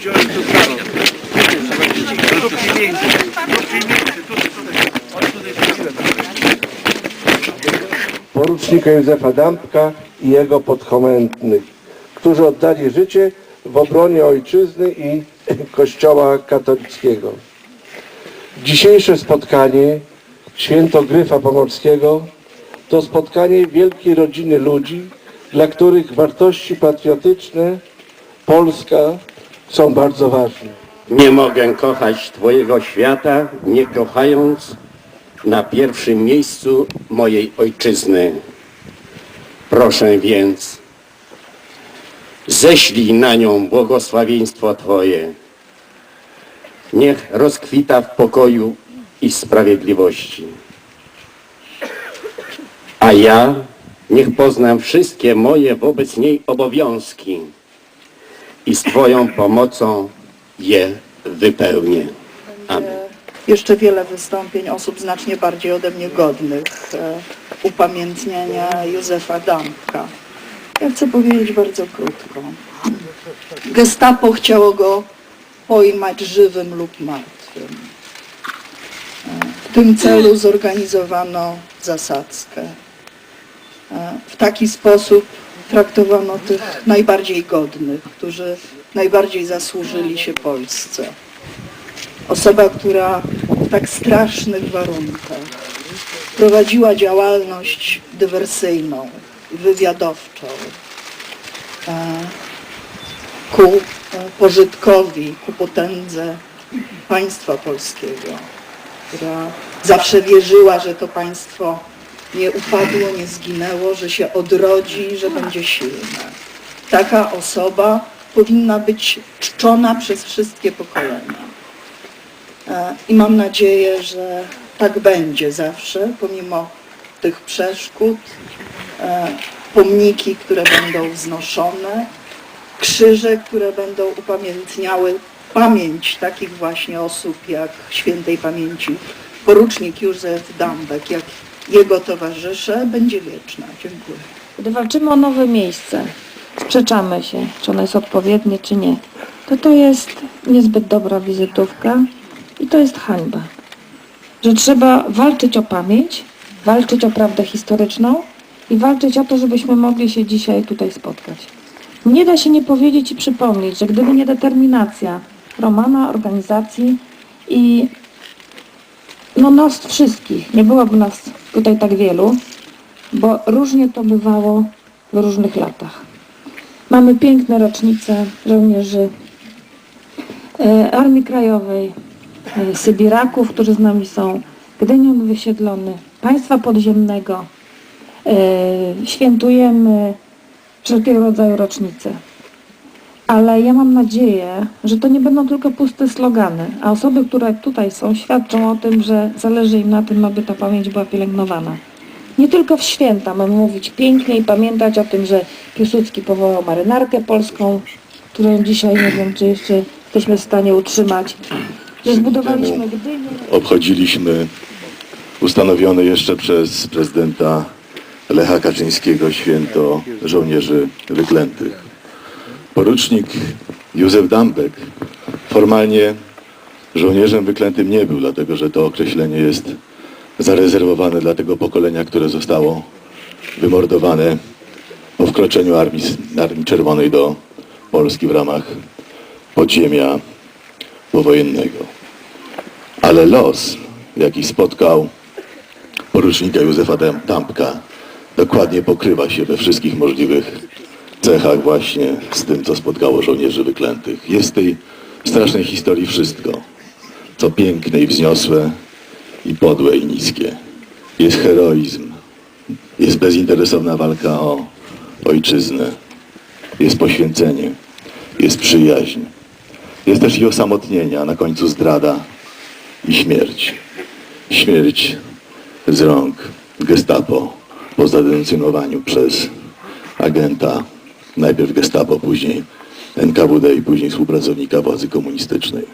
wziąć tu prawo. Tu przyjmijcie, tu przyjmijcie, tutaj, tutaj. O, tutaj przyjmijcie. porucznika Józefa Dąbka i jego podchomętnych, którzy oddali życie w obronie ojczyzny i Kościoła katolickiego. Dzisiejsze spotkanie Święto Gryfa Pomorskiego to spotkanie wielkiej rodziny ludzi, dla których wartości patriotyczne Polska są bardzo ważne. Nie mogę kochać Twojego świata, nie kochając na pierwszym miejscu mojej ojczyzny. Proszę więc, ześlij na nią błogosławieństwo Twoje. Niech rozkwita w pokoju i sprawiedliwości. A ja niech poznam wszystkie moje wobec niej obowiązki i z Twoją pomocą je wypełnię. Amen. jeszcze wiele wystąpień osób znacznie bardziej ode mnie godnych e, upamiętnienia Józefa Dąbka. Ja chcę powiedzieć bardzo krótko. Gestapo chciało go pojmać żywym lub martwym. E, W tym celu zorganizowano zasadzkę. E, W taki sposób traktowano tych najbardziej godnych, którzy najbardziej zasłużyli się Polsce. Osoba, która w tak strasznych warunkach prowadziła działalność dywersyjną, wywiadowczą ku pożytkowi, ku potędze państwa polskiego, która zawsze wierzyła, że to państwo nie upadło, nie zginęło, że się odrodzi, że będzie silne. Taka osoba powinna być czczona przez wszystkie pokolenia. E, I mam nadzieję, że tak będzie zawsze, pomimo tych przeszkód. E, Pomniki, które będą wznoszone, krzyże, które będą upamiętniały pamięć takich właśnie osób jak świętej pamięci porucznik Józef Dambek, jak jego towarzysze, będzie wieczna. Dziękuję. Gdy walczymy o nowe miejsce, sprzeczamy się, czy ono jest odpowiednie, czy nie, to to jest niezbyt dobra wizytówka i to jest hańba. Że trzeba walczyć o pamięć, walczyć o prawdę historyczną i walczyć o to, żebyśmy mogli się dzisiaj tutaj spotkać. Nie da się nie powiedzieć i przypomnieć, że gdyby nie determinacja Romana, organizacji i no nas wszystkich, nie byłoby nas tutaj tak wielu, bo różnie to bywało w różnych latach. Mamy piękne rocznice żołnierzy e, Armii Krajowej, e, Sybiraków, którzy z nami są, Gdynion wysiedlony, państwa podziemnego. E, Świętujemy wszelkiego rodzaju rocznice. Ale ja mam nadzieję, że to nie będą tylko puste slogany, a osoby, które tutaj są, świadczą o tym, że zależy im na tym, aby ta pamięć była pielęgnowana. Nie tylko w święta mamy mówić pięknie i pamiętać o tym, że Piłsudski powołał marynarkę polską, którą dzisiaj nie wiem, czy jeszcze jesteśmy w stanie utrzymać, że zbudowaliśmy Gdynię. obchodziliśmy ustanowione jeszcze przez prezydenta Lecha Kaczyńskiego święto żołnierzy wyklętych. Porucznik Józef Dambek formalnie żołnierzem wyklętym nie był, dlatego że to określenie jest zarezerwowane dla tego pokolenia, które zostało wymordowane po wkroczeniu Armii, Armii Czerwonej do Polski w ramach podziemia powojennego. Ale los, jaki spotkał porucznika Józefa Dam- Dampka, dokładnie pokrywa się we wszystkich możliwych cechach właśnie z tym, co spotkało żołnierzy wyklętych. Jest w tej strasznej historii wszystko, co piękne i wzniosłe, i podłe i niskie. Jest heroizm, jest bezinteresowna walka o ojczyznę, jest poświęcenie, jest przyjaźń, jest też i osamotnienie, a na końcu zdrada i śmierć. Śmierć z rąk gestapo po zadenuncjonowaniu przez agenta, najpierw gestapo, później NKWD i później współpracownika władzy komunistycznej.